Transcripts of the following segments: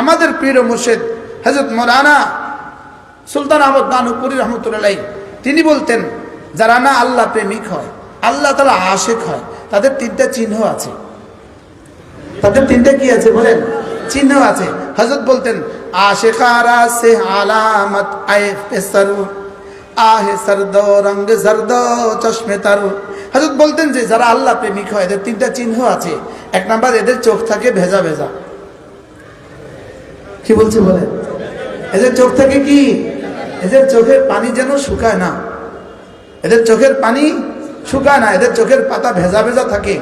আমাদের প্রিয় মুর্শেদ হজরত মৌলানা সুলতান আহমদ নানুপুরি রহমতুল্লাহ তিনি বলতেন, যারা না আল্লাহ প্রেমিক হয়, আল্লাহ তালা আশেক হয়, তাদের তিনটা চিহ্ন আছে। তাদের তিনটা কি আছে বলেন? চিহ্ন আছে। হজরত বলতেন আশেখারা সে আলামত আহে সরদ রঙ্গ জর্দ চশমে তার। হজরত বলতেন যে, যারা আল্লাহ প্রেমিক হয়, এদের তিনটা চিহ্ন আছে। এক নাম্বার, এদের চোখ থাকে ভেজা ভেজা। কি বলছে বলেন এদের চোখ থেকে কি? এদের চোখের পানি যেন শুকায় না। এদের চোখের পানি শুকায় না, এদের চোখের পাতা ভেজা ভেজা থাকে।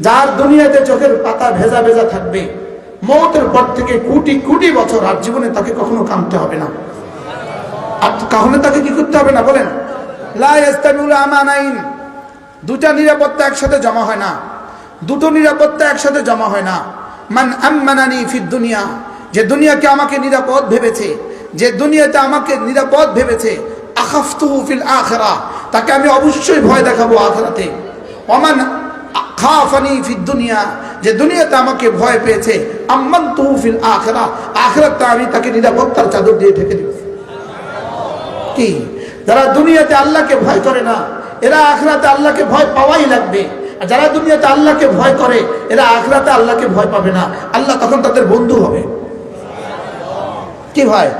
যার দুনিয়াতে চোখের পাতা ভেজা ভেজা থাকবে, মৌতের পর থেকে কোটি কোটি বছর আর জীবনে তাকে কখনো কামতে হবে না। আর কখনো তাকে কি করতে হবে না বলেন? দুটা নিরাপত্তা একসাথে জমা হয় না। দুটো নিরাপত্তা একসাথে জমা হয় না। মান আম্মানানি ফির দুনিয়া। যে দুনিয়াকে আমাকে নিরাপদ ভেবেছে, যে দুনিয়াতে আমাকে নিরাপদ ভেবেছে, আখাফতুহু ফিল আখিরা, তাকে আমি অবশ্যই ভয় দেখাবো আখিরাতে। ওমান খাফানি ফিদ দুনিয়া, যে দুনিয়াতে আমাকে ভয় পেয়েছে আম্মান তুহু ফিল আখিরা আখিরাতে আমি তাকে নিরাপত্তার চাদর দিয়ে ঢেকে দেব। কি? যারা দুনিয়াতে আল্লাহকে ভয় করে না, এরা আখরাতে আল্লাহকে ভয় পাওয়াই লাগবে। আর যারা দুনিয়াতে আল্লাহকে ভয় করে, এরা আখরাতে আল্লাহকে ভয় পাবে না। আল্লাহ তখন তাদের বন্ধু হবে। কি ভয়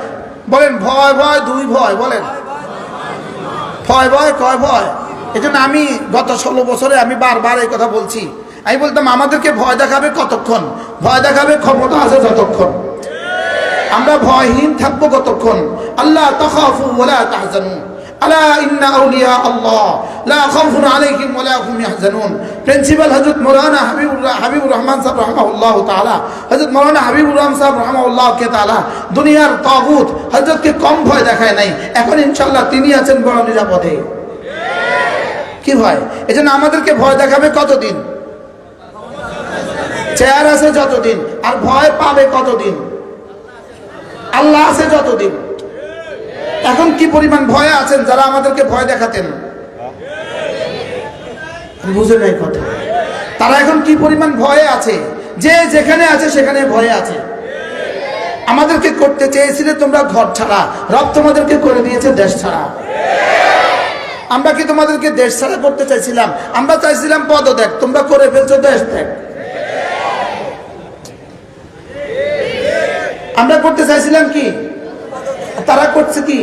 বলেন, ভয় ভয়, দুই ভয়, বলেন। ভয় ভয়, কয় ভয়? এজন্য আমি গত ষোলো বছরে আমি বারবার এই কথা বলছি। আমি বলতাম, আমাদেরকে ভয় দেখাবে কতক্ষণ? ভয় দেখাবে ক্ষমতা আছে যতক্ষণ। আমরা ভয়হীন থাকব কতক্ষণ? আল্লাহ তখাফু বলে তাহজানু। প্রিন্সিপাল হাবিবুর রহমান হাবিবুর রহমান কে দুনিয়ার তাগুত হযরতকে কম ভয় দেখায় নাই। এখন ইনশাআল্লাহ তিনি আছেন বড় নিরাপদে। কি ভয়? এজন্য আমাদেরকে ভয় দেখাবে কতদিন? চেয়ার আছে যতদিন, আর ভয় পাবে কতদিন? আল্লাহ আছে যতদিন। এখন কি পরিমাণ ভয়ে আছেন যারা আমাদেরকে ভয় দেখাতেন? বুঝে নাই কথা। তারা এখন কি পরিমাণ ভয়ে আছে? যে যেখানে আছে সেখানে ভয়ে আছে। আমাদেরকে করতে চেয়েছিলে তোমরা ঘর ছাড়া। রব তোমাদেরকে করে দিয়েছে দেশ ছাড়া। আমরা কি তোমাদেরকে দেশ ছাড়া করতে চাইছিলাম? আমরা চাইছিলাম পদত্যাগ। তোমরা করে ফেলছো দেশ ত্যাগ। আমরা করতে চাইছিলাম কি? তারা করছে কি?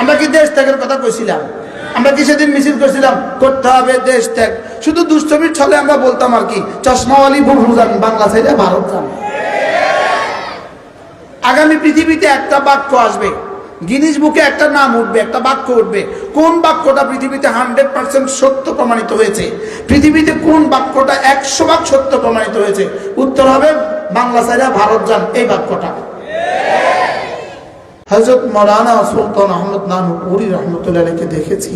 আমরা কি দেশ ত্যাগের কথা কইছিলাম? আমরা কি সেদিন মিছিল করছিলাম? করতে হবে দেশ ত্যাগ। শুধু দুষ্টমির ছলে আমরা বলতাম আর কি চশমাওয়ালি ভুল যান বাংলা সাইডে ভারত যান। আগামী পৃথিবীতে একটা বাক্য আসবে। গিনিস বুকে একটা নাম উঠবে, একটা বাক্য উঠবে। কোন বাক্যটা পৃথিবীতে হান্ড্রেড পার্সেন্ট সত্য প্রমাণিত হয়েছে? পৃথিবীতে কোন বাক্যটা একশো ভাগ সত্য প্রমাণিত হয়েছে? উত্তর হবে, বাংলা সাইডা ভারত যান, এই বাক্যটা। হজরত মৌলানা সুলতান আহমদ নানুপুরি রহমতুল্লাহকে দেখেছি।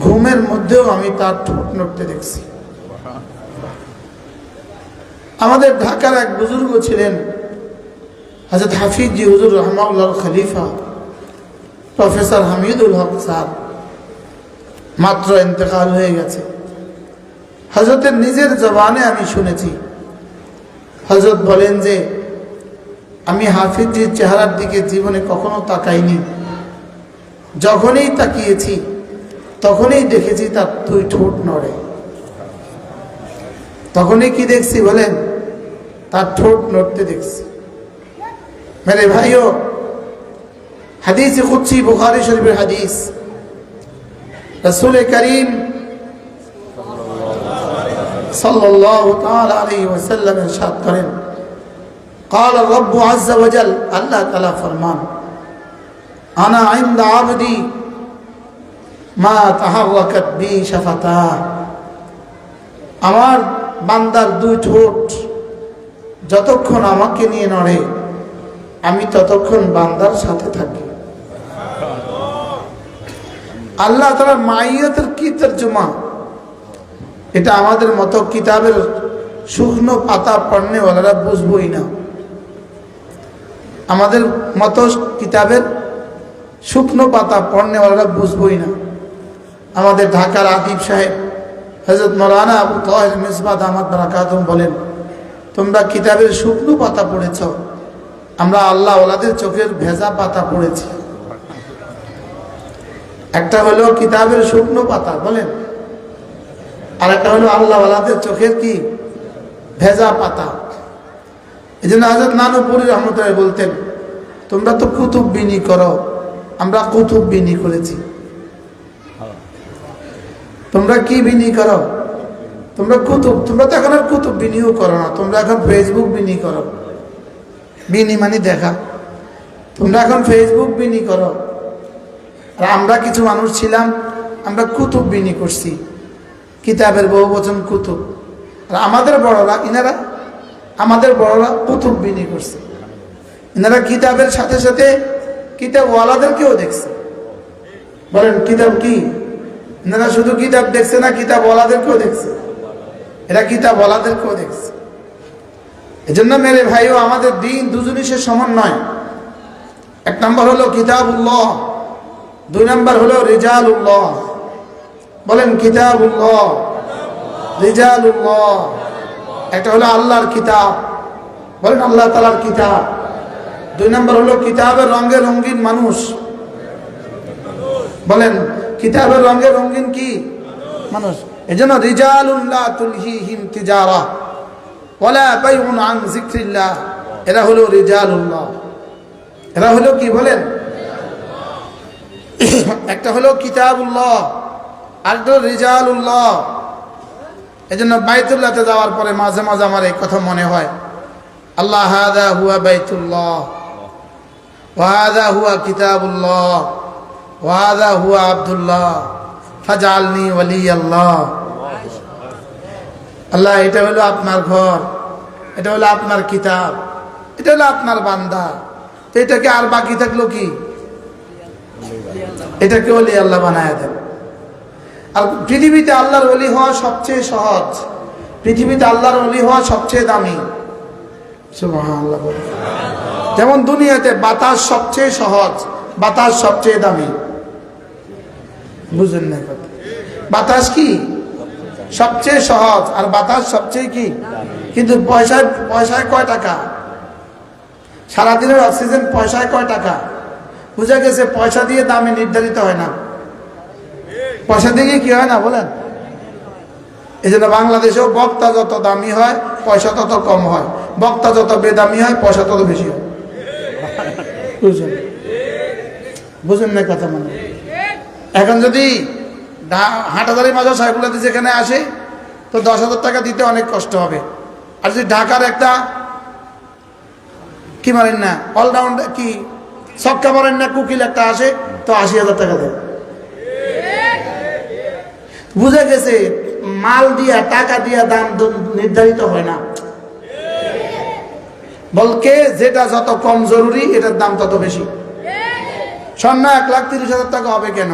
ঘুমের মধ্যেও আমি তার ঠোঁট নড়তে দেখছি। আমাদের ঢাকার এক বুজুর্গ ছিলেন হজরত হাফিজ জি হুজুর রহমাউল্লাহ খলিফা, প্রফেসর হামিদুল হক স্যার। মাত্র ইন্তেকাল হয়ে গেছে। হজরতের নিজের জবানে আমি শুনেছি। হজরত বলেন যে আমি হাফিজির চেহারার দিকে জীবনে কখনো তাকাইনি। যখনই তাকিয়েছি, তখনই দেখেছি তার দুই ঠোঁট নড়ে। তখনই কি দেখছি বলেন? তার ঠোঁট নড়তে দেখছি। মেরে ভাইও, হাদিস খুঁজছি বুখারি শরীফের হাদিস। রসুল করিম আলাইহি ওয়াসাল্লাম ইরশাদ করেন। قال الرب عز وجل الله تعالى فرمان انا عند عبدي ما تحركت بي شفتاه আমার বান্দার দুই ঠোঁট যতক্ষণ আমাকে নিয়ে নড়ে আমি ততক্ষণ বান্দার সাথে থাকি আল্লাহ তালা মাইয়াতের কি তর্জমা এটা আমাদের মতো কিতাবের শুকনো পাতা পড়নেওয়ালারা বুঝবই না আমাদের মতো কিতাবের শুকনো পাতা পড়নেওয়ালারা বুঝবই না। আমাদের ঢাকার আতিফ সাহেব হজরত মৌলানা আবু তহের মিসবাদ আহমদ বারাকাতুম বলেন, তোমরা কিতাবের শুকনো পাতা পড়েছ, আমরা আল্লাহ ওলাদের চোখের ভেজা পাতা পড়েছি। একটা হলো কিতাবের শুকনো পাতা, বলেন। আর একটা হলো আল্লাহ ওলাদের চোখের কি? ভেজা পাতা। এই জন্য হাজরত নানুপুরি রহমতুল্লাহ বলতেন, তোমরা তো কুতুব বিনি করো, আমরা কুতুব বিনি করেছি। তোমরা কি বিনি করো? তোমরা কুতুব, তোমরা তো এখন আর কুতুব বিনিও করো না, তোমরা এখন ফেসবুক বিনি করো। বিনি মানে দেখা। তোমরা এখন ফেসবুক বিনি করো। আর আমরা কিছু মানুষ ছিলাম, আমরা কুতুব বিনি করছি। কিতাবের বহু বচন কুতুব। আর আমাদের বড়রা, ইনারা আমাদের বড়রা কুতুব বিনি করছে। এনারা কিতাবের সাথে সাথে কিতাব ওয়ালাদেরকেও দেখছে। বলেন, কিতাব কি? এনারা শুধু কিতাব দেখছে না কিতাব ওয়ালাদেরকেও দেখছে। এরা কিতাব ওয়ালাদেরকেও দেখছে। এজন্য মেরে ভাইও, আমাদের দিন দু জিনিসের সমান নয়। এক নম্বর হলো কিতাবুল্লাহ, দুই নম্বর হলো রিজালুল্লাহ। বলেন, কিতাবুল্লাহ, রিজালুল্লাহ। একটা হলো আল্লাহর কিতাব। বলেন আল্লাহ তালার কিতাব। দুই নম্বর হলো কিতাবের রঙে রঙিন মানুষ। বলেন, কিতাবের রঙে রঙিন কি? মানুষ। এই জন্য ওয়ালা বাইউন আন যিকরিল্লাহ। এরা হলো রিজালুল্লাহ। এরা হলো কি বলেন? একটা হলো কিতাবুল্লাহ, আরেকটা হলো রিজালুল্লাহ। এই জন্য বাইতুল্লাহতে যাওয়ার পরে মাঝে মাঝে আমার এই কথা মনে হয়। আল্লাহ, হাদা হুয়া বাইতুল্লাহ ওয়াদা হুয়া কিতাবুল্লাহ ওয়াদা হুয়া আবদুল্লাহ ফাজালনি ওয়ালি আল্লাহ আল্লাহ এটা হলো আপনার ঘর, এটা হলো আপনার কিতাব, এটা হলো আপনার বান্দা। তো এটাকে আর বাকি থাকল কি? এটাকে ওলি আল্লাহ বানায় দেন। আর পৃথিবীতে আল্লাহর অলি হওয়া সবচেয়ে সহজ। পৃথিবীতে আল্লাহর অলি হওয়া সবচেয়ে দামি। যেমন দুনিয়াতে বাতাস সবচেয়ে সহজ, বাতাস সবচেয়ে দামি। বুঝেন না কথা। বাতাস কি? সবচেয়ে সহজ আর বাতাস সবচেয়ে কি? কিন্তু পয়সায় পয়সায় কয় টাকা? সারাদিনের অক্সিজেন পয়সায় কয় টাকা? বুঝা গেছে পয়সা দিয়ে দামে নির্ধারিত হয় না। পয়সা দিয়ে কি হয় না বলেন? এই জন্য বাংলাদেশেও বক্তা যত দামি হয়, পয়সা তত কম হয়। বক্তা যত বেদামি হয়, পয়সা তত বেশি হয়। বুঝলেন বুঝেন না কথা মানে? এখন যদি হাটাদারি মাজা সাহেবুল্লাদি যেখানে আসে, তো দশ হাজার টাকা দিতে অনেক কষ্ট হবে। আর যদি ঢাকার একটা, কি মারেন না অলরাউন্ড কি, ছক্কা মারেন না, কুকিল একটা আসে, তো আশি হাজার টাকা দেয়। বুঝে গেছে, মাল দিয়া, টাকা দিয়া দাম নির্ধারিত হয় না। বলকে যেটা যত কম জরুরি, এটার দাম তত বেশি। স্বর্ণ এক লাখ তিরিশ হাজার টাকা হবে কেন?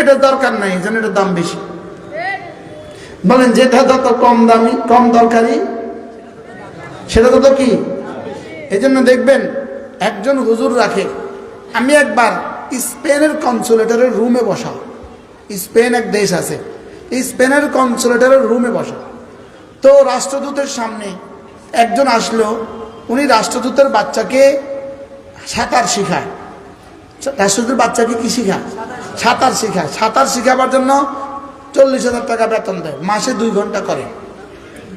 এটার দরকার নাই, যেন এটার দাম বেশি। বলেন, যেটা যত কম দামি, কম দরকারি, সেটা তত কি? এই জন্য দেখবেন, একজন হুজুর রাখে, আমি একবার স্পেনের কনসুলেটরের রুমে বসা। স্পেন এক দেশ আছে। স্পেনের কনসুলেটরের রুমে বসা। তো রাষ্ট্রদূতের সামনে একজন আসলো, উনি রাষ্ট্রদূতের বাচ্চাকে সাঁতার শেখায়। রাষ্ট্রদূতের বাচ্চাকে কি শেখায়? সাঁতার শেখায়। সাঁতার শেখাবার জন্য চল্লিশ হাজার টাকা বেতন দেয়। মাসে দুই ঘণ্টা করে।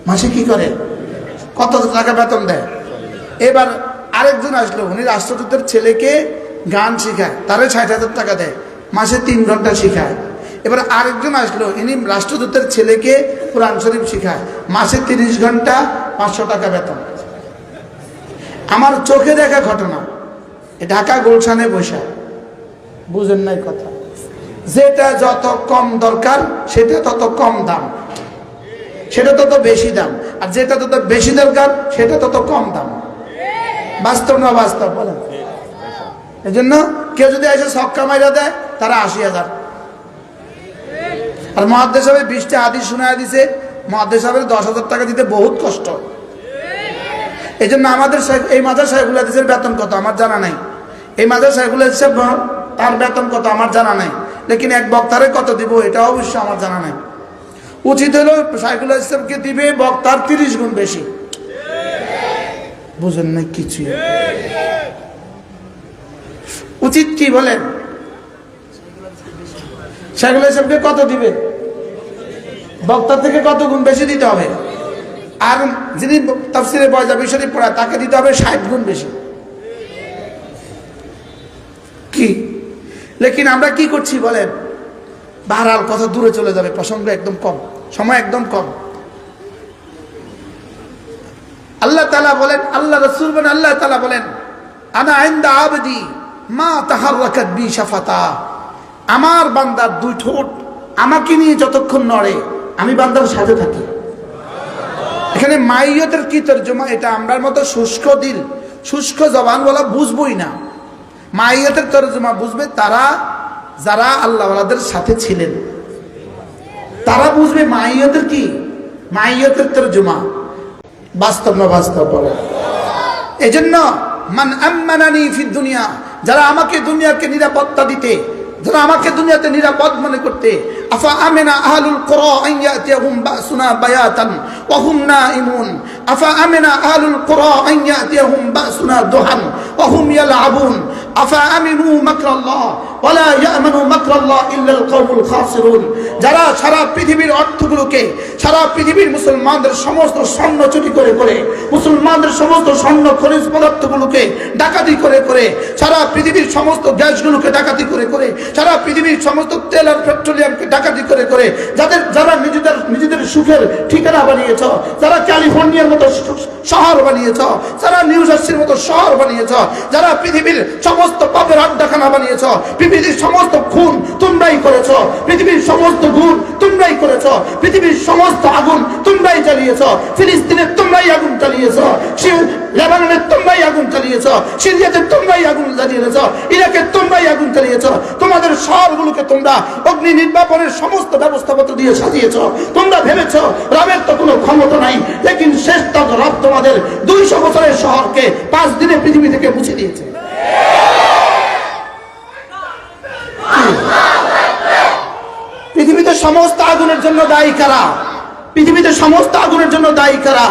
মাসে কি করে? কত টাকা বেতন দেয়? এবার আরেকজন আসলো, উনি রাষ্ট্রদূতের ছেলেকে গান শেখায়। তারে ষাট হাজার টাকা দেয়। মাসে তিন ঘণ্টা শেখায়। এবার আরেকজন আসলো, ইনি রাষ্ট্রদূতের ছেলেকে কোরআন শরীফ শেখায়। মাসে তিরিশ ঘণ্টা পাঁচশো টাকা বেতন। আমার চোখে দেখা ঘটনা। ঢাকা গুলশানে বসা। বুঝেন নাই কথা। যেটা যত কম দরকার, সেটা তত কম দাম। সেটা তত বেশি দাম। আর যেটা তত বেশি দরকার, সেটা তত কম দাম। বাস্তব না বাস্তব, বলেন। এই জন্য কেউ যদি এসে ছক্কা মাইরা দেয়, তারা আশি হাজার। আর মহাদেশ সাহেব বিশটা আদি শোনা দিছে মহাদেশ সাহেবের দশ হাজার টাকা দিতে বহুত কষ্ট। এই জন্য আমাদের এই মাজার সাহেবুল হাদিসের বেতন কত? আমার জানা নাই। এই মাজার সাহেবুল হাদিস তার বেতন কত? আমার জানা নাই। লেকিন এক বক্তারে কত দিব এটা অবশ্য আমার জানা নাই। উচিত হলো সাইকুল ইসলামকে দিবে বক্তার তিরিশ গুণ বেশি। বুঝেন না কিছু উচিত কি বলেন? সেগুলো হিসাবকে কত দিবে? বক্তা থেকে কত গুণ বেশি দিতে হবে? আর যিনি তাফসিরে বয়জাবি শরীফ পড়া তাকে দিতে হবে ষাট গুণ বেশি। কি? লেকিন আমরা কি করছি বলেন? বাহারাল কথা দূরে চলে যাবে? প্রসঙ্গ একদম কম, সময় একদম কম। আল্লাহ তালা বলেন, আল্লাহ রসুল বলেন, আল্লাহ তালা বলেন, আনা আইন্দা আবদি মা তাহার রাখাত বি সাফাতা আমার বান্দার দুই ঠোঁট, আমাকে নিয়ে যতক্ষণ নড়ে, আমি বান্দার সাথে থাকি। এখানে মাইয়তের কি তর্জমা, এটা আমরার মতো শুষ্ক দিল, শুষ্ক জবান বলা বুঝবই না। মাইয়তের তর্জমা বুঝবে তারা, যারা আল্লাহওয়ালাদের সাথে ছিলেন। তারা বুঝবে মাইয়তের কি? মাইয়তের তর্জমা। বাস্তব না বাস্তব বলে? এই জন্য মান আম্মানানি ফি দুনিয়া, যারা আমাকে দুনিয়াকে নিরাপত্তা দিতে যারা আমাকে দুনিয়াতে নিরাপদ মনে করতে আফা আহলুল কুরা বাসুনা বায়াতান ওয়া হুম নাইমুন আফা আমেনা আহলুল কুরা বাসুনা দুহান আফা আমিনু মাকরাল্লাহ ওয়ালা ইয়ামানু মাকরাল্লাহ কওমুল খাসিরুন। যারা সারা পৃথিবীর অর্থগুলোকে, সারা পৃথিবীর মুসলমানদের সমস্ত স্বর্ণ চুরি করে করে, মুসলমানদের সমস্ত স্বর্ণ খনিজ পদার্থগুলোকে ডাকাতি করে করে, সারা পৃথিবীর সমস্ত গ্যাসগুলোকে ডাকাতি করে করে, সারা পৃথিবীর সমস্ত তেল আর পেট্রোলিয়ামকে ডাকাতি করে করে যাদের যারা নিজেদের নিজেদের সুখের ঠিকানা বানিয়েছ, যারা ক্যালিফোর্নিয়ার মতো শহর বানিয়েছ, যারা নিউ জার্সির মতো শহর বানিয়েছ, যারা পৃথিবীর সমস্ত পাপের আড্ডাখানা বানিয়েছ, পৃথিবীর সমস্ত খুন তোমরাই করেছ, পৃথিবীর সমস্ত গুণ তোমরাই করেছ, পৃথিবীর সমস্ত আগুন তোমরাই জ্বালিয়েছ ফিলিস্তিনের তোমরাই আগুন চালিয়েছ লেবাননের তোমরাই আগুন চালিয়েছ সিরিয়াতে তোমরাই আগুন জ্বালিয়েছ, ইরাকে তোমরাই আগুন চালিয়েছ তোমাদের শহরগুলোকে তোমরা অগ্নি নির্বাপনের সমস্ত ব্যবস্থাপত্র দিয়ে সাজিয়েছ। তোমরা ভেবেছ রবের তো কোনো ক্ষমতা নাই, লেকিন শেষ তক রব তোমাদের দুইশো বছরের শহরকে পাঁচ দিনে পৃথিবী থেকে মুছে দিয়েছে। পৃথিবীতে সমস্ত আগুনের জন্য দায়ী কারা? পৃথিবীতে সমস্ত আগুনের জন্য দায়ী কারা?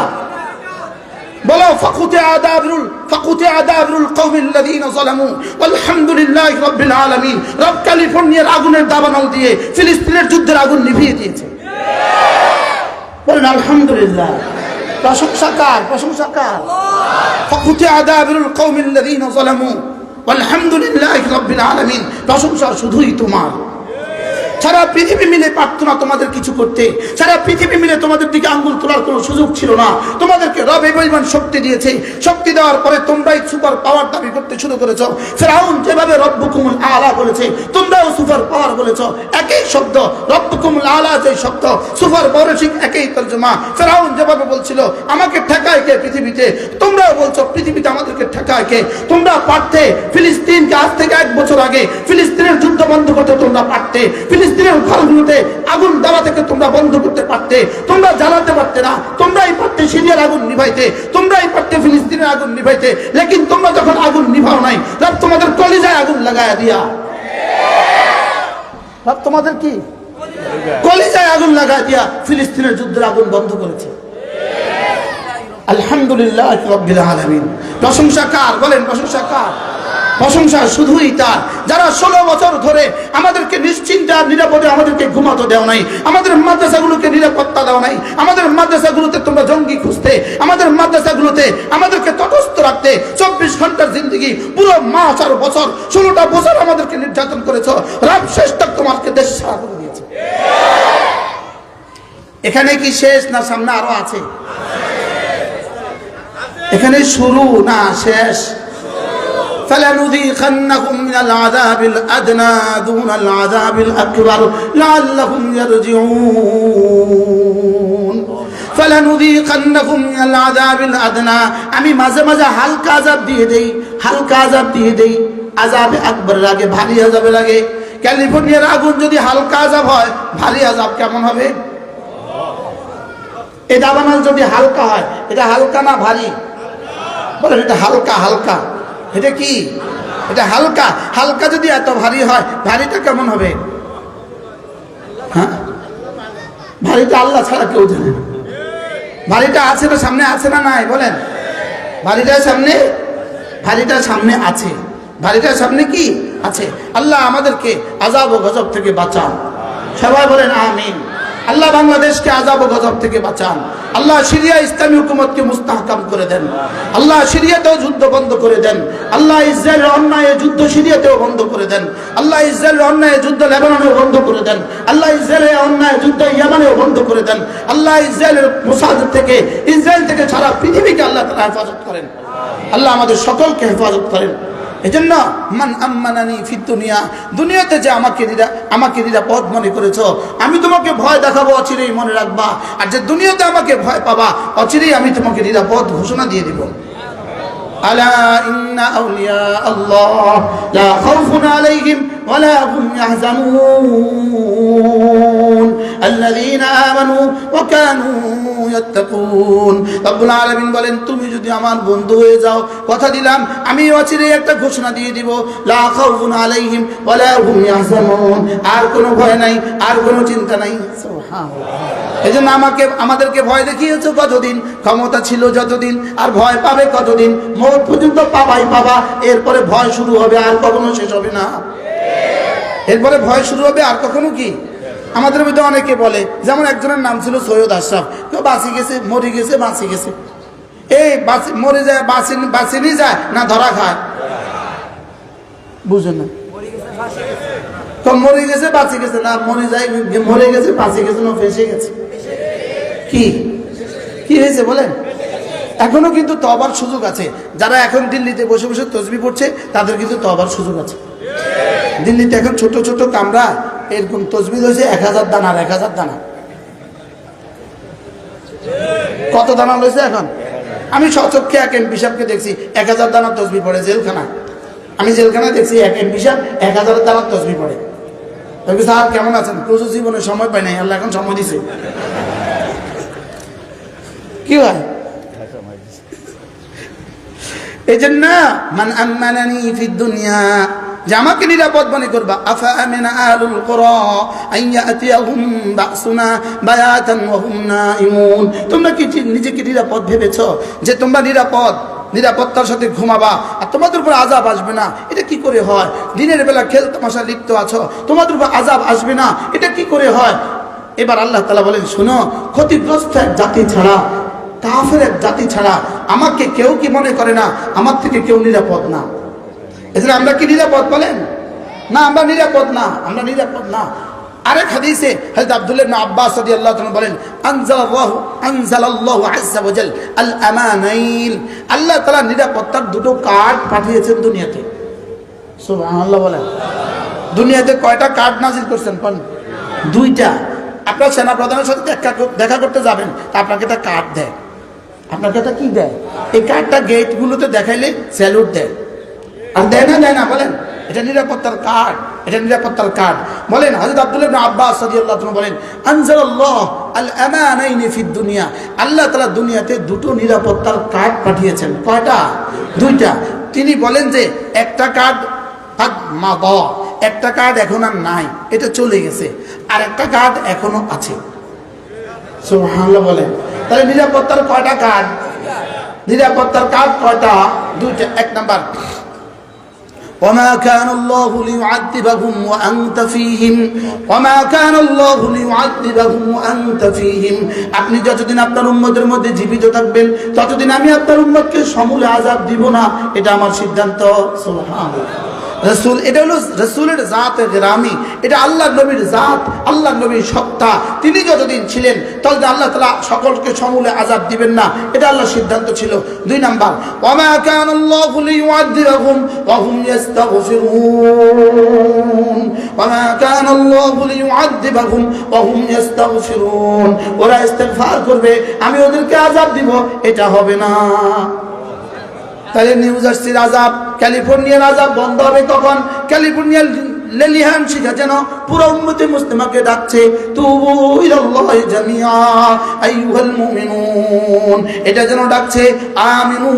বলো ফাকুতে আদাবরুল ফাকুতে আদাবরুল কওমিল্লাযীনা যালামু আলহামদুলিল্লাহি রাব্বিল আলামিন। রব ক্যালিফোর্নিয়ার আগুনের দাবানল দিয়ে ফিলিস্তিনের যুদ্ধের আগুন নিভিয়ে দিয়েছে। বলেন, আলহামদুলিল্লাহ। প্রশংসা কার? প্রশংসা কার? ফাকুতে আদাবরুল কওমিল্লাযীনা যালামু আলহামদুলিল্লাহি রাব্বিল আলামিন। প্রশংসা শুধুই তোমার। সারা পৃথিবী মিলে পারতো না তোমাদের কিছু করতে, সারা পৃথিবী মিলে তোমাদের দিকে আঙ্গুল তোলার কোনো সুযোগ ছিল না। তোমাদেরকে রব এই পরিমাণ শক্তি দিয়েছে, শক্তি দেওয়ার পরে তোমরাই সুপার পাওয়ার দাবি করতে শুরু করেছ। ফেরাউন যেভাবে রব্বুকুমুল আলা বলেছে, তোমরাও সুপার পাওয়ার বলেছ। একই শব্দ, রব্বুকুমুল আলা যে শব্দ, সুপার ঠিক একই তর্জমা। ফেরাউন যেভাবে বলছিল, আমাকে ঠেকায় কে পৃথিবীতে? তোমরাও বলছো, পৃথিবীতে আমাদেরকে ঠেকায় কে? তোমরা পারতে, ফিলিস্তিনকে আজ থেকে এক বছর আগে, ফিলিস্তিনের যুদ্ধ বন্ধ করতে তোমরা পারতে ফিলিস্তিনের ঘরগুলোতে আগুন দেওয়া থেকে তোমরা বন্ধ করতে পারতে, তোমরা জ্বালাতে পারতে না তোমরাই পারতে সিরিয়ার আগুন নিভাইতে তোমরাই পারতে ফিলিস্তিনের আগুন নিভাইতে, লেকিন তোমরা যখন আগুন নিভাও নাই, রব তোমাদের কলিজায় আগুন লাগায়া দিয়া। রব তোমাদের কি? কলিজায় আগুন লাগায় দিয়া ফিলিস্তিনের যুদ্ধের আগুন বন্ধ করেছে। আলহামদুলিল্লাহ রব্বিল আলামিন। প্রশংসা কার? বলেন, প্রশংসা কার? প্রশংসা শুধুই তার। যারা ষোলো বছর ধরে আমাদেরকে নিশ্চিন্তে আর নিরাপদে আমাদেরকে ঘুমাতে দেওয়া নাই, আমাদের মাদ্রাসাগুলোকে নিরাপত্তা দেওয়া নাই, আমাদের মাদ্রাসাগুলোতে তোমরা জঙ্গি খুঁজতে, আমাদের মাদ্রাসাগুলোতে আমাদেরকে তটস্থ রাখতে চব্বিশ ঘণ্টার জিন্দগি পুরো মাস আর বছর ষোলোটা বছর আমাদেরকে নির্যাতন করেছ রাব শ্রেষ্ঠ তোমাকে দেশ সারা করে দিয়েছে। এখানে কি শেষ না সামনে আরও আছে? এখানে শুরু না শেষ? فلنذيقنهم من العذاب الأدنى دون العذاب الأكبر لعلهم يرجعون فلنذيقنهم من العذاب الأدنى আমি মাঝে মাঝে হালকা আজাব দিয়ে দেই হালকা আজাব দিয়ে দেই আজাবে আকবর লাগে ভারী আজাবে লাগে ক্যালিফোর্নিয়ার আগুন যদি হালকা আজাব হয় ভারী আজাব কেমন হবে এই দাবানল যদি হালকা হয় এটা হালকা না ভারী বলেন এটা হালকা হালকা এটা কি? এটা হালকা। হালকা যদি এত ভারী হয়, ভারীটা কেমন হবে? হ্যাঁ? ভারীটা আল্লাহ ছাড়া কেউ জানে ভারীটা আছে না, সামনে আছে না নাই, বলেন। বাড়িটার সামনে বাড়িটার সামনে আছে। বাড়িটার সামনে কি? আছে। আল্লাহ আমাদেরকে আজাব ও গজব থেকে বাঁচান। সবাই বলেন, আমিন। আল্লাহ বাংলাদেশকে আজাব গজব থেকে বাঁচান। আল্লাহ সিরিয়া ইসলামী হুকুমতকে মুস্তাহকাম করে দেন। আল্লাহ সিরিয়াতেও যুদ্ধ বন্ধ করে দেন। আল্লাহ ইসরায়েলের অন্যায় যুদ্ধ সিরিয়াতেও বন্ধ করে দেন। আল্লাহ ইসরায়েলের অন্যায় যুদ্ধ লেবাননেও বন্ধ করে দেন। আল্লাহ ইসরায়েলের অন্যায় যুদ্ধ ইয়ামানেও বন্ধ করে দেন। আল্লাহ ইসরায়েলের মোসাদ থেকে, ইসরায়েল থেকে সারা পৃথিবীকে আল্লাহ তালা হেফাজত করেন। আল্লাহ আমাদের সকলকে হেফাজত করেন। এজন্য মান আম্মানানি ফিদ দুনিয়া দুনিয়াতে যে আমাকে নিরা আমাকে নিরাপদ মনে করেছো আমি তোমাকে ভয় দেখাবো অচিরেই মনে রাখবা আর যে দুনিয়াতে আমাকে ভয় পাবা অচিরেই আমি তোমাকে নিরাপদ ঘোষণা দিয়ে দিব আলা ইন্না আউলিয়া আল্লাহ লা খাউফুন আলাইহিম ওয়ালা হুম ইয়াহজানুন الذين آمنوا وكانوا يتقون বলেন, তুমি যদি আমার বন্ধু হয়ে যাও, কথা দিলাম আমি অচিরে একটা ঘোষণা দিয়ে দিব আলাইহিম আর কোনো ভয় নাই, আর কোনো চিন্তা নাই। এই জন্য আমাকে, আমাদেরকে ভয় দেখিয়েছো কতদিন? ক্ষমতা ছিল যতদিন, আর ভয় পাবে কতদিন? মৌত পর্যন্ত পাবাই পাবা, এরপরে ভয় শুরু হবে আর কখনো শেষ হবে না। এরপরে ভয় শুরু হবে আর কখনো কি? আমাদের মধ্যে অনেকে বলে, যেমন একজনের নাম ছিল সৈয়দ আশরাফ, কেউ বাঁচি গেছে, মরে গেছে, বাঁচি গেছে। এই বাঁচি, মরে যায়, বাঁচি, বাঁচিনি যায় না ধরা খায়? বুঝেন না। তো মরে গেছে, বাঁচি গেছে, না মরে যায়, মরে গেছে, বাঁচি গেছে, না ফেসে গেছে? কি? কি হয়েছে বলেন? এখনও কিন্তু তবার সুযোগ আছে। যারা এখন দিল্লিতে বসে বসে তসবি পড়ছে, তাদের কিন্তু তবার সুযোগ আছে। দিল্লিতে এখন ছোট ছোট কামরা এরকম তসবি হয়েছে, এক হাজার দানার, এক হাজার দানা। কত দানা লইছে এখন? আমি সচক্ষে এক এমপি সাহেবকে দেখছি, এক হাজার দানার তসবি পড়ে জেলখানা। আমি জেলখানায় দেখছি এক এমপি সাহেব এক হাজার দানার তসবি পড়ে। তবে স্যার, কেমন আছেন? প্রচুর জীবনে সময় পাই নাই, আল্লাহ এখন সময় দিছে। কি হয়? এই জন্য, মান আম্মানানি ফিদ দুনিয়া। যে আমাকে নিরাপদ মনে করবা। আফা হুম তোমরা কি নিজেকে নিরাপদ ভেবেছো? যে তোমরা নিরাপদ, নিরাপত্তার সাথে ঘুমাবা আর তোমাদের উপর আজাব আসবে না। এটা কি করে হয়? দিনের বেলা খেল তামাশা লিপ্ত আছো, তোমাদের উপর আজাব আসবে না। এটা কি করে হয়? এবার আল্লাহ তালা বলেন, শোনো, ক্ষতিগ্রস্ত এক জাতি ছাড়া, কাফের এক জাতি ছাড়া আমাকে কেউ কি মনে করে না? আমার থেকে কেউ নিরাপদ না। এছাড়া আমরা কি নিরাপদ বলেন? না, আমরা নিরাপদ না, আমরা নিরাপদ না। আরেক হাদিসে হযরত আব্দুল্লাহ ইবনে আব্বাস রাদিয়াল্লাহু তাআলা বলেন, আনজালাল্লাহু আনজালাল্লাহু আযজা ওয়া জাল আল আমানাইন আল্লাহ তাআলা নিরাপত্তার দুটো কার্ড পাঠিয়েছেন দুনিয়াতে। সুবহানাল্লাহ বলেন। দুনিয়াতে কয়টা কার্ড নাজিল করছেন কোন? দুইটা। আপনার সেনা প্রধানের সাথে দেখা দেখা করতে যাবেন, তা আপনাকে একটা কার্ড দেয়। আপনাকে একটা কি দেয়? এই কার্ডটা গেটগুলোতে দেখাইলে স্যালুট দেয়। আর দেয় না দেয় না, বলেন, এটা নিরাপত্তার কার্ড, এটা নিরাপত্তার কার্ড। বলেন, হযরত আব্দুল্লাহ আব্বাস রাদিয়াল্লাহু তাআলা বলেন, আনজালাল্লাহ আল আমানাইনি ফিদ দুনিয়া। আল্লাহ তাআলা দুনিয়াতে দুটো নিরাপত্তার কার্ড পাঠিয়েছেন। কয়টা? দুইটা। তিনি বলেন যে, একটা কার্ড মা দ একটা কার্ড এখন আর নাই, এটা চলে গেছে, আর একটা কার্ড এখনও আছে। সুবহানাল্লাহ বলেন। তাহলে নিরাপত্তার কয়টা কার্ড? নিরাপত্তার কার্ড কয়টা? দুইটা, এক নাম্বার। وما كان الله ليعذبهم وأنت فيهم وما كان الله ليعذبهم وأنت فيهم আপনি যতদিন আপনার উম্মতের মধ্যে জীবিত থাকবেন ততদিন আমি আপনার উম্মতকে সমূলে আযাব দিব না এটা আমার সিদ্ধান্ত সুবহানাল্লাহ রসুল, এটা হলো রসুলের জাত গ্রামী এটা আল্লাহ নবীর জাত আল্লাহ নবীর সত্তা। তিনি যতদিন ছিলেন ততদিন আল্লাহ তালা সকলকে সমূলে আজাব দিবেন না। এটা আল্লাহ সিদ্ধান্ত ছিল। দুই নাম্বার ওরা ইস্তেগফার করবে, আমি ওদেরকে আজাব দিব, এটা হবে না। তাহলে নিউ জার্সির আজাব ক্যালিফোর্নিয়ার আজাব বন্ধ হবে তখন ক্যালিফোর্নিয়ার লেলিহান শিখা যেন পুরো উম্মতে মুসলিমাকে ডাকছে এটা যেন ডাকছে, আমিনু।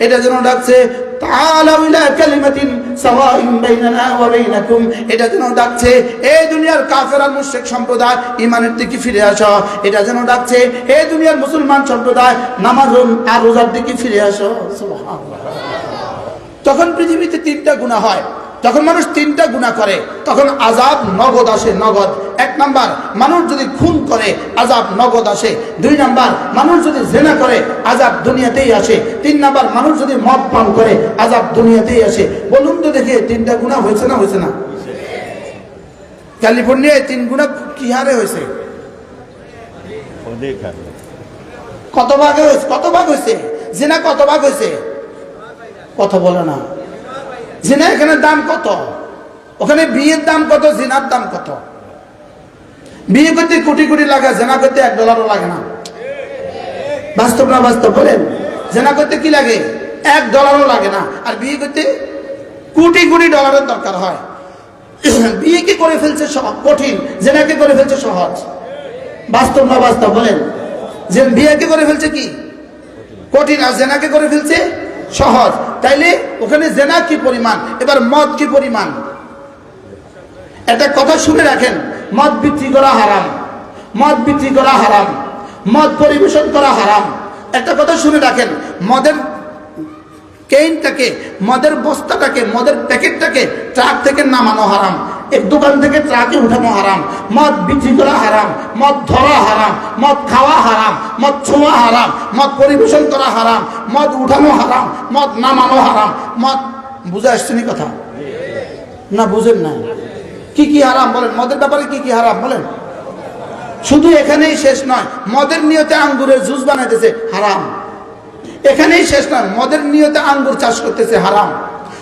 এটা যেন ডাকছে তাআলাউ ইলা কালিমাতিন সাওয়াইন বাইনানা ওয়া বাইনাকুম। এটা যেন ডাকছে এই দুনিয়ার কাফের আর মুশরিক সম্প্রদায় ইমানের দিকে ফিরে আসো। এটা যেন ডাকছে এই দুনিয়ার মুসলমান সম্প্রদায়, নামাজ আর রোজার দিকে ফিরে আসো। সুবহানাল্লাহ। তখন পৃথিবীতে তিনটা গুণা হয় তখন মানুষ তিনটা গুণা করে তখন আজাব নগদ আসে নগদ। এক নাম্বার মানুষ যদি খুন করে আজাব নগদ আসে। দুই নাম্বার মানুষ যদি জেনা করে আজাব দুনিয়াতেই আসে। তিন নাম্বার মানুষ যদি মদ পান করে আজাব দুনিয়াতেই আসে। বলুন তো দেখে তিনটা গুণা হয়েছে না হয়েছে না? ক্যালিফোর্নিয়ায় তিন গুণা কি হারে হয়েছে? কত ভাগে হয়েছে? কত ভাগ হয়েছে? জেনা কত ভাগ হয়েছে? কথা বলে না। জিনা এখানে দাম কত? ওখানে বিয়ের দাম কত, জিনার দাম কত? বিয়ে করতে কোটি কোটি লাগে, জেনা করতে এক ডলারও লাগে না। বাস্তব না বাস্তব বলেন? জেনা করতে কি লাগে? এক ডলারও লাগে না। আর বিয়ে করতে কোটি কোটি ডলারের দরকার হয়। বিয়ে কি করে ফেলছে কঠিন। জেনাকে করে ফেলছে সহজ। বাস্তব না বাস্তব বলেন? যে বিয়েকে করে ফেলছে কি? কঠিন। আর জেনাকে করে ফেলছে? সহজ। তাইলে ওখানে জেনা কি পরিমাণ? এবার মদ কি পরিমাণ? একটা কথা শুনে রাখেন, মদ বিক্রি করা হারাম। মদ বিক্রি করা হারাম। মদ পরিবেশন করা হারাম। একটা কথা শুনে রাখেন, মদের কেইনটাকে, মদের বস্তাটাকে, মদের প্যাকেটটাকে ট্রাক থেকে নামানো হারাম। এক দোকান থেকে ট্রাকে উঠানো হারাম। মদ বিক্রি করা হারাম, মদ ধরা হারাম, মদ খাওয়া হারাম, মদ ছোঁয়া হারাম, মদ পরিবেশন করা হারাম, মদ উঠানো হারাম, মদ নামানো হারাম, মদ বুঝে আসছেনি কথা? না, বুঝেন না কি কি হারাম বলেন? মদের ব্যাপারে কি কি হারাম বলেন? শুধু এখানেই শেষ নয়, মদের নিয়তে আঙ্গুরের জুস বানাইতেছে, হারাম। এখানেই শেষ নয়, মদের নিয়তে আঙ্গুর চাষ করতেছে, হারাম।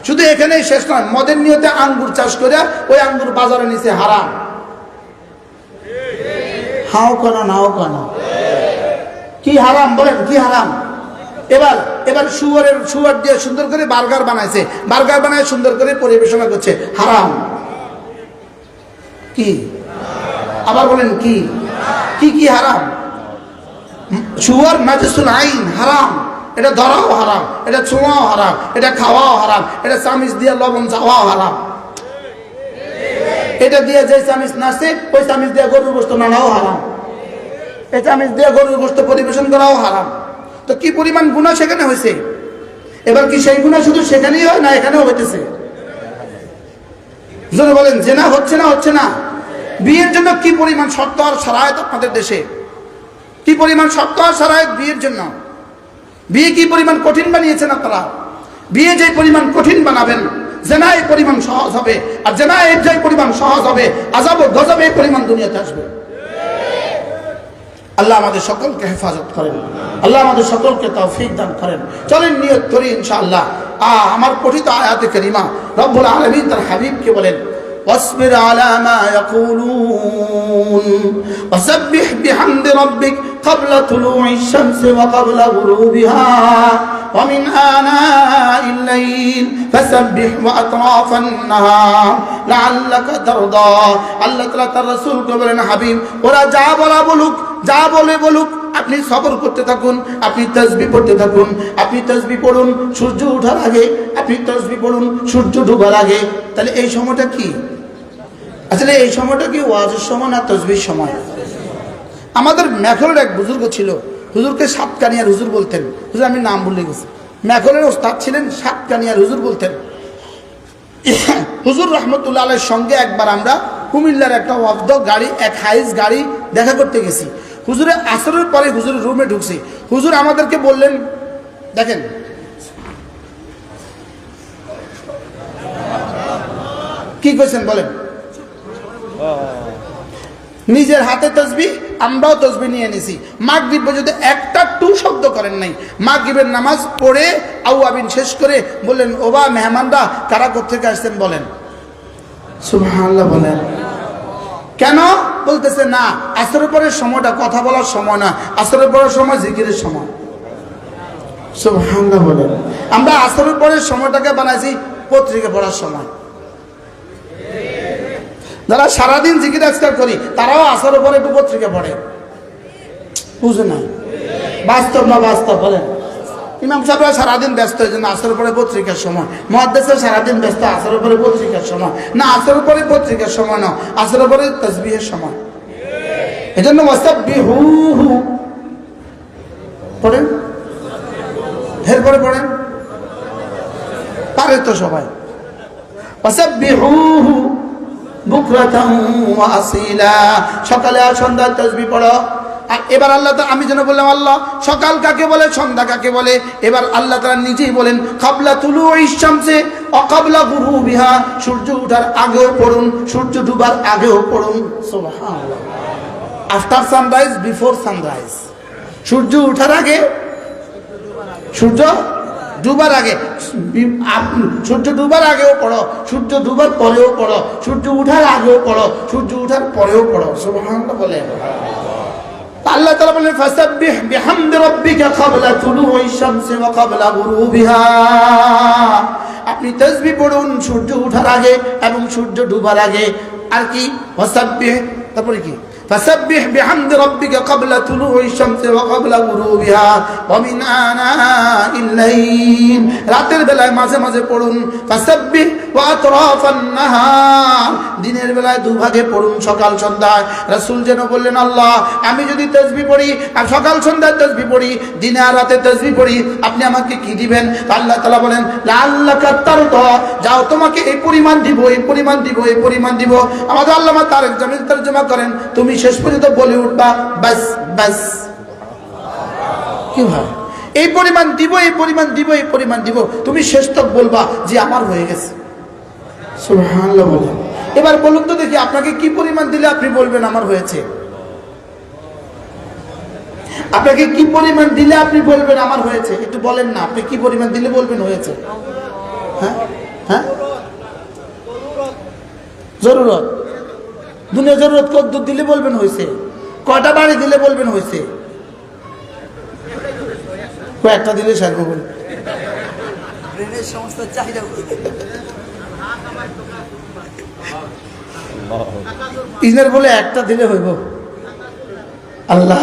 শুধু এখানেই শেষ নয়, মদের নিয়তে আঙ্গুর চাষ করে ওই আঙ্গুর বাজারে নিচে হারাম। হাও কেন, নাও কেন? কি হারাম বলেন, কি হারাম? এবার এবার শুয়ারের, শুয়ার দিয়ে সুন্দর করে বার্গার বানাইছে। বার্গার বানায় সুন্দর করে পরিবেশনা করছে। হারাম। কি? আবার বলেন কি? কি হারাম? শুয়ার নাজিসুল আইন, হারাম। এটা ধরাও হারাম, এটা ছোঁয়াও হারাম, এটা খাওয়াও হারাম, এটা চামিচ দিয়ে লবণ চাওয়াও হারাম। এটা দিয়ে যে চামিচ নাচে, ওই চামিচ দিয়ে গরুর গোস্ত নানাও হারাম। এই চামিচ দিয়ে গরুর গোস্ত পরিবেশন করাও হারাম। তো কি পরিমাণ গুণা সেখানে হয়েছে? এবার কি সেই গুণা শুধু সেখানেই হয় না এখানেও হইতেছে? যদি বলেন, জেনা হচ্ছে না হচ্ছে না? বিয়ের জন্য কি পরিমাণ শর্ত আর সারায়ত আপনাদের দেশে? কি পরিমাণ শর্ত আর সারায়ত বিয়ের জন্য? বিয়ে কি পরিমাণ কঠিন বানিয়েছেন আপনারা বিয়ে যে পরিমাণ কঠিন বানাবেন জেনা এই পরিমাণ সহজ হবে আর জেনা এর যে পরিমাণ সহজ হবে আজাব ও গজব এই পরিমাণ দুনিয়াতে আসবে আল্লাহ আমাদের সকলকে হেফাজত করেন আল্লাহ আমাদের সকলকে তৌফিক দান করেন চলেন নিয়ত করি ইনশাআল্লাহ আ আমার পঠিত আয়াতে করিমা রব্বুল আলামিন তার হাবিবকে বলেন واصبر على ما يقولون وسبح بحمد ربك قبل طلوع الشمس وقبل غروبها ومن آناء الليل فسبح وأطراف النهار لعلك ترضى আল্লাহ তাআলা তার রাসূলকে বলেন হাবিব ওরা যা বলা বলুক যা বলে বলুক আপনি সবর করতে থাকুন আপনি তসবি পড়তে থাকুন আপনি তসবি পড়ুন সূর্য ওঠার আগে আপনি তসবি পড়ুন সূর্য ডুবার আগে তাহলে এই সময়টা কি আসলে এই সময়টা কি ওয়াজের সময় না তসবির সময় আমাদের ম্যাখলের এক বুজুর্গ ছিল। হুজুরকে সাতকানিয়ার হুজুর বলতেন। হুজুর, আমি নাম ভুলে গেছি। ম্যাখলের ওস্তাদ ছিলেন সাতকানিয়ার হুজুর বলতেন। হুজুর রহমতুল্লাহ আলের সঙ্গে একবার আমরা কুমিল্লার একটা অব্দ গাড়ি, এক হাইস গাড়ি দেখা করতে গেছি। হুজুরের আসরের পরে হুজুরের রুমে ঢুকছি। হুজুর আমাদেরকে বললেন, দেখেন। কি কইছেন বলেন? নিজের হাতে তসবি, আমরাও তসবি নিয়ে নিছি। মাগরিব পর্যন্ত একটা টু শব্দ করেন নাই। মাগরিবের নামাজ পড়ে আউ আবিন শেষ করে বললেন ওবা মেহমানরা, কারা থেকে আসছেন বলেন? সুবহানাল্লাহ বলেন। কেন? বলতেছে, না, আসরের পরের সময়টা কথা বলার সময় না। আসরের পরের সময় জিকিরের সময়। সুবহানাল্লাহ বলেন। আমরা আসরের পরের সময়টাকে বানাইছি পত্রিকা পড়ার সময়। যারা সারাদিন জিকির আজকার করি, তারাও আসার উপরে একটু পত্রিকা পড়ে। বুঝে না? বাস্তব না বাস্তব, বলেন। ইমাম সাহেবরা সারাদিন ব্যস্ত, এই জন্য আসর পরে পত্রিকার সময়। মহাদেশের সারাদিন ব্যস্ত, আসর পরে পত্রিকার সময়। না, আসর পরে পত্রিকার সময় না, আসর পরে তসবিহের সময়। এই জন্য ওয়াসাব্বিহু পড়েন? এরপরে পড়েন? পারে তো সবাই। ওয়া আসিলা সকালে আর সন্ধ্যায় তাসবিহ পড়ো। আর এবার আল্লাহ তা- আমি যেন বললাম, আল্লাহ, সকাল কাকে বলে, সন্ধ্যা কাকে বলে? এবার আল্লাহ তারা নিজেই বলেন খাবলা তুলু ইসামসে অকাবলা গুরু বিহা সূর্য উঠার আগেও পড়ুন, সূর্য ডুবার আগেও পড়ুন। After sunrise, before sunrise. সূর্য উঠার আগে, সূর্য ডুবার আগে সূর্য ডুবার আগেও পড়ো, সূর্য ডুবার পরেও পড়ো, সূর্য উঠার আগেও পড়ো, সূর্য উঠার পরেও পড়ো। সুবহানাল্লাহ বলে। আপনি তাসবিহ পড়ুন, সূর্য ওঠার আগে এবং সূর্য ডুবার আগে। আর কি? তারপরে কি? فسبح بحمد ربك قبل طلوع الشمس وقبل غروبها ومن آناء الليل রাতের বেলায় মাঝে মাঝে পড়ুন ফাসাব্বিহ ওয়া আতরাফান নাহার দিনের বেলায় দুভাগে পড়ুন সকাল সন্ধ্যায় রাসূল যেন বললেন আল্লাহ আমি যদি তাসবিহ পড়ি আর সকাল সন্ধ্যায় তাসবিহ পড়ি দিনে আর রাতে তাসবিহ পড়ি আপনি আমাকে কি দিবেন তা আল্লাহ তাআলা বলেন লাআল্লাকা তারদা যাও তোমাকে এই পরিমাণ দিব এই পরিমাণ দিব এই পরিমাণ দিব আমাদের আল্লামা তারেক জামিল তরজমা করেন তুমি শেষ পর্যন্ত বলিউড বা বাস বাস। কি হয় এই পরিমাণ দিব, এই পরিমাণ দিব, এই পরিমাণ দিব। তুমি শেষ তক বলবা যে আমার হয়ে গেছে। এবার বলুন তো দেখি আপনাকে কি পরিমাণ দিলে আপনি বলবেন আমার হয়েছে? আপনাকে কি পরিমাণ দিলে আপনি বলবেন আমার হয়েছে? একটু বলেন না, আপনি কি পরিমাণ দিলে বলবেন হয়েছে? হ্যাঁ? হ্যাঁ? জরুরত। দুনিয়া জরুরত কত দিলে বলবেন হয়েছে কটা বাড়ি দিলে বলবেন হয়েছে কয়েকটা দিলে সমস্ত চাহিদা ইজনের বলে একটা দিলে হইব। আল্লাহ।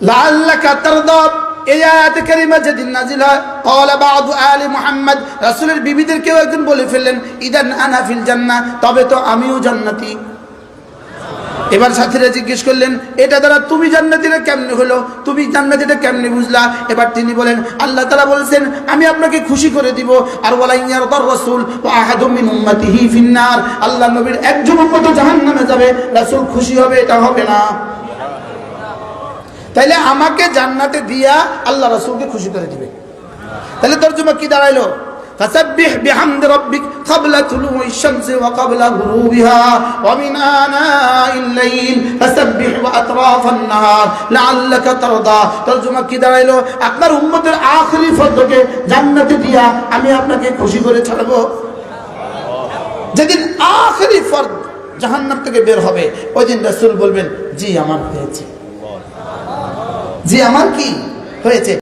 লাআল্লাকা তারদা এই আয়াতে কারিমা যেদিন নাজিল হয়, ক্বালা বাদু আলি মুহাম্মদ, রাসূলের বিবিদের কেউ একজন বলে ফেললেন, ইদান আনা ফিল জান্নাহ তবে তো আমিও জান্নাতি। এবার সাথীরা জিজ্ঞেস করলেন, এটা দ্বারা তুমি জান্নাতিরা কেমনে হলো? তুমি জান্নাতিটা কেমনে বুঝলা? এবার তিনি বলেন, আল্লাহ তাআলা বলেছেন, আমি আপনাকে খুশি করে দিব। আর ওয়ালা ইয়ারদার রাসূল ওয়া আহাদুম মিন উম্মতিহি ফিন্নার আল্লাহ নবীর একজন উম্মত জাহান্নামে যাবে। রাসূল খুশি হবে, এটা হবে না। তাইলে আমাকে জান্নাতে দিয়া আল্লাহ রাসূলকে খুশি করে দিবে তাহলে তর্জমা কি দাঁড়াইলো فسبح بحمد ربك قبل طلوع الشمس وقبل غروبها ومن آناء الليل فسبح وأطراف النهار لعلك ترضى তর্জমা কি দাঁড়াইলো আপনার উম্মতের আখরি ফরদকে জান্নাতে দিয়া আমি আপনাকে খুশি করে ছাড়বো যেদিন আখরি ফরদ জাহান্নাম থেকে বের হবে ওই দিন রাসূল বলবেন জি আমার হয়েছে জি আমার কি হয়েছে?